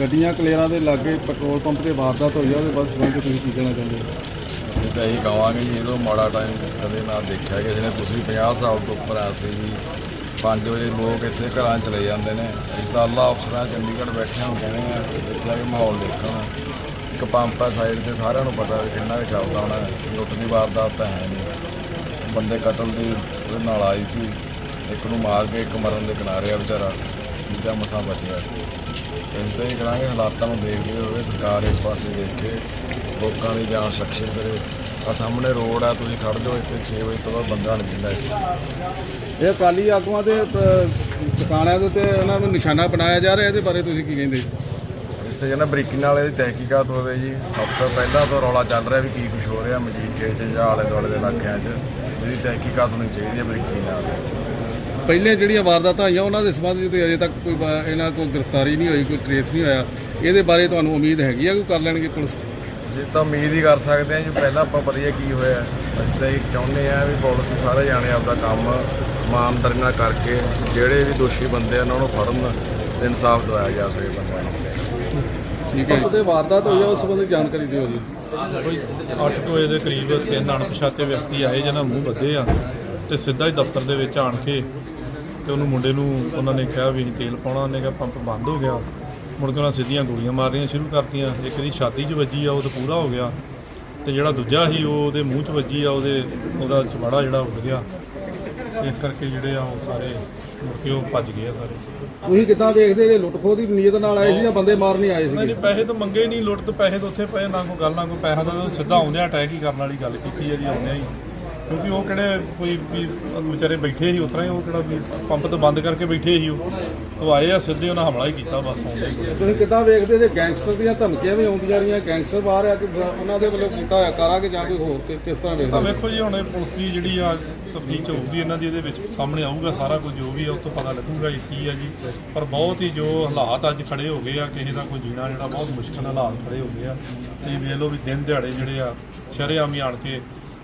ਗੱਡੀਆਂ ਕਲੇਰਾਂ ਦੇ ਲਾਗੇ ਪੈਟਰੋਲ ਪੰਪ ਤੇ ਵਾਰਦਾਤ ਹੋਈ ਆ, ਉਹਦੇ ਬਾਅਦ ਸੰਬੰਧ ਤੁਸੀਂ ਕੀ ਕਹਿਣਾ ਚਾਹੁੰਦੇ ਹੋ? ਇਹ ਤਾਂ ਇਹੀ ਕਹਾਂਗੇ ਜੀ ਇਹਦੋਂ ਮਾੜਾ ਟਾਈਮ ਕਦੇ ਨਾ ਦੇਖਿਆ ਕਿਸੇ ਨੇ, ਤੁਸੀਂ 50 ਸਾਲ ਤੋਂ ਉੱਪਰ ਆ ਸੀ ਜੀ 5 ਵਜੇ ਲੋਕ ਇੱਥੇ ਘਰਾਂ ਚਲੇ ਜਾਂਦੇ ਨੇ। ਇੱਦਾਂ ਅੱਲਾ ਅਫਸਰਾਂ ਚੰਡੀਗੜ੍ਹ ਬੈਠਿਆਂ ਨੂੰ ਕਹਿੰਦੇ ਆ ਇੱਥੇ ਵੀ ਮਾਹੌਲ ਦੇਖਣ ਇੱਕ ਪੰਪ ਆ ਸਾਈਡ ਤੇ, ਸਾਰਿਆਂ ਨੂੰ ਪਤਾ ਵੀ ਕਿੰਨਾ ਕੁ ਚੱਲਦਾ ਹੋਣਾ, ਲੁੱਟ ਦੀ ਵਾਰਦਾਤ ਤਾਂ ਹੈ ਨਹੀਂ। ਬੰਦੇ ਕਤਲ ਦੀ ਉਹਦੇ ਨਾਲ ਆਈ ਸੀ, ਇੱਕ ਨੂੰ ਮਾਰ ਕੇ ਇੱਕ ਮਰਨ ਦੇ ਕਿਨਾਰੇ ਆ ਵਿਚਾਰਾ, ਦੂਜਾ ਮਸਾਂ ਬਚ ਗਿਆ। ਇਸ ਤਰ੍ਹਾਂ ਹੀ ਕਰਾਂਗੇ ਹਾਲਾਤਾਂ ਨੂੰ ਦੇਖਦੇ ਹੋਏ ਸਰਕਾਰ ਇਸ ਪਾਸੇ ਦੇਖ ਕੇ ਲੋਕਾਂ ਦੀ ਜਾਨ ਸੁਰੱਖਿਅਤ ਕਰੇ। ਆ ਸਾਹਮਣੇ ਰੋਡ ਆ ਤੁਸੀਂ ਖੜ ਜਾਓ ਇੱਥੇ 6 ਵਜੇ ਤੋਂ ਬਾਅਦ ਬੰਦਾ ਨਹੀਂ ਇੱਥੇ। ਇਹ ਅਕਾਲੀ ਆਗੂਆਂ ਦੇ ਅ, ਟਿਕਾਣਿਆਂ ਦੇ ਉੱਤੇ ਉਹਨਾਂ ਨੂੰ ਨਿਸ਼ਾਨਾ ਬਣਾਇਆ ਜਾ ਰਿਹਾ ਇਹਦੇ ਬਾਰੇ ਤੁਸੀਂ ਕੀ ਕਹਿੰਦੇ? ਇਸ ਤੇ ਜਨਾ ਬਰੀਕੀ ਨਾਲ ਇਹਦੀ ਤਹਿਕੀਕਾਤ ਹੋਵੇ ਜੀ। ਸਭ ਤੋਂ ਪਹਿਲਾਂ ਤੋਂ ਰੌਲਾ ਚੱਲ ਰਿਹਾ ਵੀ ਕੀ ਕੁਝ ਹੋ ਰਿਹਾ ਮਜੀਠੇ 'ਚ ਜਾਂ ਆਲੇ ਦੁਆਲੇ ਦੇ ਇਲਾਕਿਆਂ 'ਚ। ਇਹਦੀ ਤਹਿਕੀਕਾਤ ਹੋਣੀ ਚਾਹੀਦੀ ਹੈ ਬਰੀਕੀ ਨਾਲ। ਪਹਿਲੇ ਜਿਹੜੀਆਂ ਵਾਰਦਾਤਾਂ ਹੋਈਆਂ ਉਹਨਾਂ ਦੇ ਸੰਬੰਧ ਵਿੱਚ ਤੇ ਅਜੇ ਤੱਕ ਕੋਈ ਇਹਨਾਂ ਕੋਲ ਗ੍ਰਿਫਤਾਰੀ ਨਹੀਂ ਹੋਈ ਕੋਈ ਟ੍ਰੇਸ ਨਹੀਂ ਹੋਇਆ। ਇਹਦੇ ਬਾਰੇ ਤੁਹਾਨੂੰ ਉਮੀਦ ਹੈਗੀ ਆ ਕਿ ਕਰ ਲੈਣਗੇ ਪੁਲਿਸ? ਜੇ ਤਾਂ ਉਮੀਦ ਹੀ ਕਰ ਸਕਦੇ ਹਾਂ ਜੀ ਪਹਿਲਾਂ ਆਪਾਂ ਵਧੀਆ ਕੀ ਹੋਇਆ। ਅਸੀਂ ਤਾਂ ਇਹ ਚਾਹੁੰਦੇ ਆ ਵੀ ਪੁਲਿਸ ਸਾਰੇ ਜਾਣੇ ਆਪਦਾ ਕੰਮ ਇਮਾਨਦਾਰੀ ਨਾਲ ਕਰਕੇ ਜਿਹੜੇ ਵੀ ਦੋਸ਼ੀ ਬੰਦੇ ਆ ਉਹਨਾਂ ਨੂੰ ਫੜਨ ਤੇ ਇਨਸਾਫ ਦਿਵਾਇਆ ਜਾ ਸਕੇ ਬੰਦਿਆਂ ਨੂੰ। ਠੀਕ ਹੈ ਤੇ ਵਾਰਦਾਤ ਹੋਈ ਆ ਉਸ ਸੰਬੰਧੀ ਜਾਣਕਾਰੀ ਦਿਓ ਜੀ। ਕੋਈ 8 ਵਜੇ ਦੇ ਕਰੀਬ ਤਿੰਨ ਅਣਪਛਾਤੇ ਵਿਅਕਤੀ ਆਏ ਜਿਹਨਾਂ ਮੂੰਹ ਬੱਧੇ ਆ ਤੇ ਸਿੱਧਾ ਹੀ ਦਫ਼ਤਰ ਦੇ ਵਿੱਚ ਆਣ ਕੇ ਤੇ ਉਹਨੂੰ ਮੁੰਡੇ ਨੂੰ ਉਹਨਾਂ ਨੇ ਕਿਹਾ ਵੀ ਤੇਲ ਪਾਉਣਾ ਉਹਨੇ ਕਿਹਾ ਪੰਪ ਬੰਦ ਹੋ ਗਿਆ। ਮੁੜ ਕੇ ਉਹਨਾਂ ਸਿੱਧੀਆਂ ਗੋਲੀਆਂ ਮਾਰਨੀਆਂ ਸ਼ੁਰੂ ਕਰਤੀਆਂ। ਇੱਕ ਦੀ ਛਾਤੀ 'ਚ ਵੱਜੀ ਆ ਉਹ ਤਾਂ ਪੂਰਾ ਹੋ ਗਿਆ। ਤੇ ਜਿਹੜਾ ਦੂਜਾ ਸੀ ਉਹ ਉਹਦੇ ਮੂੰਹ 'ਚ ਵੱਜੀ ਆ ਉਹਦੇ ਉਹਦਾ ਚਵਾੜਾ ਜਿਹੜਾ ਉੱਡ ਗਿਆ। ਇਸ ਕਰਕੇ ਜਿਹੜੇ ਆ ਉਹ ਸਾਰੇ ਮੁੜ ਕੇ ਉਹ ਭੱਜ ਗਏ ਆ ਸਾਰੇ। ਤੁਸੀਂ ਕਿੱਦਾਂ ਵੇਖਦੇ ਜੇ ਲੁੱਟ ਖੋਹ ਦੀ ਨੀਅਤ ਨਾਲ ਆਏ ਸੀ ਜਾਂ ਬੰਦੇ ਮਾਰਨ ਆਏ ਸੀਗੇ ਨਹੀਂ ਪੈਸੇ ਤਾਂ ਮੰਗੇ ਹੀ ਨਹੀਂ ਲੁੱਟ ਤੇ ਪੈਸੇ ਤਾਂ ਉੱਥੇ ਪਏ ਨਾ ਕੋਈ ਗੱਲ ਨਾ ਕੋਈ ਪੈਸਾ ਦਾ ਉਹ ਸਿੱਧਾ ਆਉਂਦਿਆਂ ਅਟੈਕ ਹੀ ਕਰਨ ਵਾਲੀ ਗੱਲ ਕੀਤੀ ਹੈ ਜੀ ਆਉਂਦਿਆਂ ਹੀ। ਕਿਉਂਕਿ ਉਹ ਕਿਹੜੇ ਕੋਈ ਵੀ ਵਿਚਾਰੇ ਬੈਠੇ ਸੀ ਉਤਰਾ ਹੀ ਉਹ ਕਿਹੜਾ ਵੀ ਪੰਪ ਤੋਂ ਬੰਦ ਕਰਕੇ ਬੈਠੇ ਸੀ ਉਹ। ਉਹ ਆਏ ਆ ਸਿੱਧੇ ਉਹਨਾਂ ਹਮਲਾ ਹੀ ਕੀਤਾ ਬਸ ਆਉਂਦੇ ਹੀ ਤੁਸੀਂ ਕਿੱਦਾਂ ਵੇਖਦੇ ਜੇ ਗੈਂਗਸਟਰ ਦੀਆਂ ਧਮਕੀਆਂ ਵੀ ਆਉਂਦੀਆਂ ਰਹੀਆਂ ਗੈਂਗਸਟਰ ਬਾਹਰ ਆ ਕਿ ਉਹਨਾਂ ਦੇ ਵੱਲੋਂ ਕੀਤਾ ਹੋਇਆ ਕਾਰਾ ਕਿ ਜਾਂ ਕੋਈ ਹੋਰ ਕਿ- ਕਿਸ ਤਰ੍ਹਾਂ ਤਾਂ ਵੇਖਦੇ ਵੇਖੋ ਜੀ ਹੁਣ ਇਹ ਪੁਲਿਸ ਦੀ ਜਿਹੜੀ ਆ ਤਫਤੀਸ਼ ਹੋਊਗੀ ਇਹਨਾਂ ਦੀ ਇਹਦੇ ਵਿੱਚ ਸਾਹਮਣੇ ਆਊਗਾ ਸਾਰਾ ਕੁਝ ਜੋ ਵੀ ਹੈ ਉਸ ਤੋਂ ਪਤਾ ਲੱਗੂਗਾ ਜੀ ਕੀ ਹੈ ਜੀ। ਪਰ ਬਹੁਤ ਹੀ ਜੋ ਹਾਲਾਤ ਅੱਜ ਖੜੇ ਹੋ ਗਏ ਆ ਕਿਸੇ ਦਾ ਕੋਈ ਜੀਣਾ ਜਿਹੜਾ ਬਹੁਤ ਮੁਸ਼ਕਲ ਹਾਲਾਤ ਖੜੇ ਹੋ ਗਏ ਆ। ਤੇ ਵੇਖ ਲਓ ਵੀ ਦਿਨ ਦਿਹਾੜੇ ਜਿਹੜੇ ਆ ਸ਼ਰੇਆਮ ਹੀ ਆਣ ਕੇ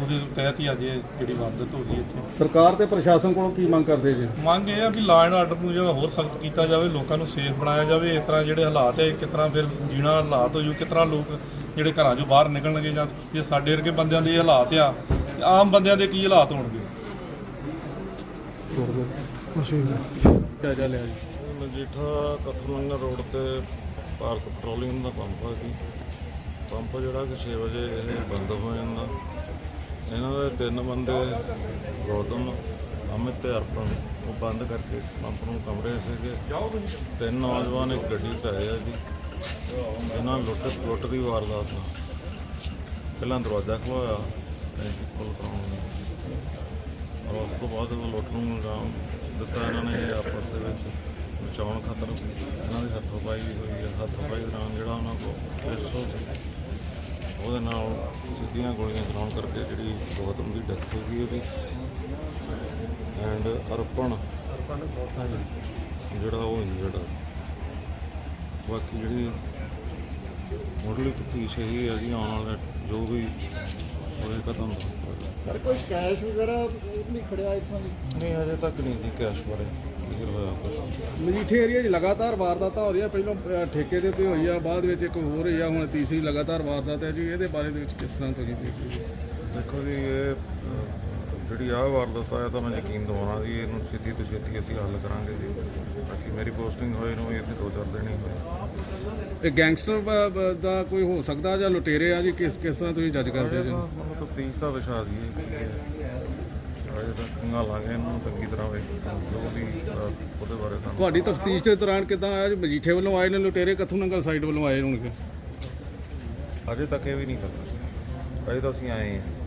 ਉਹਦੇ ਤਹਿਤ ਹੀ ਅੱਜ ਇਹ ਜਿਹੜੀ ਵਾਰਦਾਤ ਹੋ ਗਈ ਇੱਥੇ। ਸਰਕਾਰ ਤੇ ਪ੍ਰਸ਼ਾਸਨ ਕੋਲੋਂ ਕੀ ਮੰਗ ਕਰਦੇ ਜੀ? ਮੰਗ ਇਹ ਆ ਵੀ ਲਾਅ ਐਂਡ ਆਰਡਰ ਨੂੰ ਜਿਹੜਾ ਹੋਰ ਸਖਤ ਕੀਤਾ ਜਾਵੇ ਲੋਕਾਂ ਨੂੰ ਸੇਫ ਬਣਾਇਆ ਜਾਵੇ ਇਸ ਤਰ੍ਹਾਂ ਜਿਹੜੇ ਹਾਲਾਤ ਹੈ ਕਿਸ ਤਰ੍ਹਾਂ ਫਿਰ ਜੀਣਾ ਹਾਲਾਤ ਹੋ ਜੂ ਕਿਸ ਤਰ੍ਹਾਂ ਲੋਕ ਜਿਹੜੇ ਘਰਾਂ ਚੋਂ ਬਾਹਰ ਨਿਕਲਣਗੇ ਜਾਂ ਜੇ ਸਾਡੇ ਵਰਗੇ ਬੰਦਿਆਂ ਦੇ ਹਾਲਾਤ ਆ ਤੇ ਆਮ ਬੰਦਿਆਂ ਦੇ ਕੀ ਹਾਲਾਤ ਹੋਣਗੇ? ਜਾਇਜ਼ਾ ਲਿਆ ਜੀ? ਮਜੀਠਾ ਕਥਮੰਗਰ ਰੋਡ ਤੇ ਭਾਰਤ ਪੈਟਰੋਲੀਅਮ ਦਾ ਪੰਪ ਆ ਜੀ। ਪੰਪ ਜਿਹੜਾ ਕਿ 6 ਵਜੇ ਇਹ ਬੰਦ ਹੋ ਜਾਂਦਾ। ਇਹਨਾਂ ਦੇ ਤਿੰਨ ਬੰਦੇ, ਗੌਤਮ, ਅਮਿਤ ਤੇ ਅਰਪਣ ਉਹ ਬੰਦ ਕਰਕੇ ਪੰਪ ਨੂੰ ਕਮਰੇ ਸੀਗੇ। ਤਿੰਨ ਨੌਜਵਾਨ ਇੱਕ ਗੱਡੀ 'ਚ ਆਏ ਆ ਜੀ। ਇਹਨਾਂ ਲੁੱਟ ਲੁੱਟ ਦੀ ਵਾਰਦਾਤ ਆ। ਪਹਿਲਾਂ ਦਰਵਾਜ਼ਾ ਖੋਇਆ ਟੈਂਕੀ ਖੋਲ ਕਰਾਉਣ ਔਰ ਉਸ ਤੋਂ ਬਾਅਦ ਉਹ ਲੁੱਟ ਨੂੰ ਅੰਜਾਮ ਦਿੱਤਾ ਇਹਨਾਂ ਨੇ ਆਪਸ ਦੇ ਵਿੱਚ ਬਚਾਉਣ ਖਾਤਰ। ਇਹਨਾਂ ਦੀ ਹੱਥੋਂ ਪਾਈ ਹੋਈ ਹੈ ਹੱਥੋਂ ਪਾਈ ਦੌਰਾਨ ਜਿਹੜਾ ਉਹਨਾਂ ਕੋਲ ਪਿਸਤੌਲ ਸੀ ਉਹਦੇ ਨਾਲ ਸਿੱਧੀਆਂ ਗੋਲੀਆਂ ਚਲਾਉਣ ਕਰਕੇ ਜਿਹੜੀ ਗੌਤਮ ਦੀ ਡੈਥ ਹੋ ਗਈ ਉਹਦੀ। ਐਂਡ ਅਰਪਣ। ਜਿਹੜਾ ਉਹ ਇੰਜਰਡ ਆ ਬਾਕੀ ਜਿਹੜੀ ਮੁੱਢਲੀ ਤਫਤੀਸ਼ ਇਹ ਹੈ ਜੀ ਆਉਣ ਵਾਲਾ ਜੋ ਵੀ ਦੱਸ ਦਿਆਂਗੇ। ਸਰ ਕੋਈ ਕੈਸ਼ ਵਗੈਰਾ ਨਹੀਂ ਖੜਿਆ ਇੱਥੋਂ ਨਹੀਂ ਹਜੇ ਤੱਕ ਨਹੀਂ ਜੀ ਕੈਸ਼ ਬਾਰੇ। ਮਜੀਠੇ ਏਰੀਆ 'ਚ ਲਗਾਤਾਰ ਵਾਰਦਾਤਾਂ ਹੋ ਰਹੀਆਂ। ਪਹਿਲਾਂ ਅ, ਠੇਕੇ ਦੇ ਉੱਤੇ ਹੋਈ ਆ ਬਾਅਦ ਵਿੱਚ ਇੱਕ ਹੋਰ ਹੋਈ ਆ ਹੁਣ ਤੀਸਰੀ ਲਗਾਤਾਰ ਵਾਰਦਾਤ ਹੈ ਜੀ। ਇਹਦੇ ਬਾਰੇ ਦੇ ਵਿੱਚ ਕਿਸ ਤਰ੍ਹਾਂ ਤੁਸੀਂ ਦੇਖਦੇ ਹੋ? ਦੇਖੋ ਜੀ ਇਹ ਅਹ, ਜਿਹੜੀ ਆਹ ਵਾਰਦਾਤ ਆ ਇਹ ਤਾਂ ਮੈਂ ਯਕੀਨ ਦਿਵਾਉਣਾ ਜੀ ਇਹਨੂੰ ਛੇਤੀ ਤੋਂ ਛੇਤੀ ਅਸੀਂ ਹੱਲ ਕਰਾਂਗੇ ਜੀ। ਬਾਕੀ ਮੇਰੀ ਪੋਸਟਿੰਗ ਹੋਈ ਨੂੰ ਇੱਥੇ ਦੋ ਚਾਰ ਦਿਨ ਹੀ ਹੋਏ। ਇਹ ਗੈਂਗਸਟਰ ਦਾ ਕੋਈ ਹੋ ਸਕਦਾ ਜਾਂ ਲੁਟੇਰੇ ਆ ਜੀ? ਕਿਸ ਕਿਸ ਤਰ੍ਹਾਂ ਤੁਸੀਂ ਜੱਜ ਕਰਦੇ ਹੋ ਜੀ? ਮਤਲਬ ਤਫਤੀਸ਼ ਦਾ ਵਿਸ਼ਾ ਜੀ ਇਹ ਤੱਕ ਖੰਗਾਲਾਂਗੇ ਇਹਨੂੰ ਚੰਗੀ ਤਰ੍ਹਾਂ ਵੇ। ਜੋ ਵੀ ਅਹ, ਉਹਦੇ ਬਾਰੇ ਸਾਨੂੰ ਤੁਹਾਡੀ ਤਫਤੀਸ਼ ਦੇ ਦੌਰਾਨ ਕਿਦਾਂ ਆਇਆ ਜੀ ਮਜੀਠੇ ਵੱਲੋਂ ਆਏ ਨੇ ਲੁਟੇਰੇ ਕਿੱਥੋਂ ਨੰਗਲ ਸਾਈਡ ਵੱਲੋਂ ਆਏ ਹੋਣਗੇ। ਅਜੇ ਤੱਕ ਇਹ ਵੀ ਨਹੀਂ ਪਤਾ। ਅਜੇ ਤਾਂ ਅਸੀਂ ਆਏ ਹਾਂ।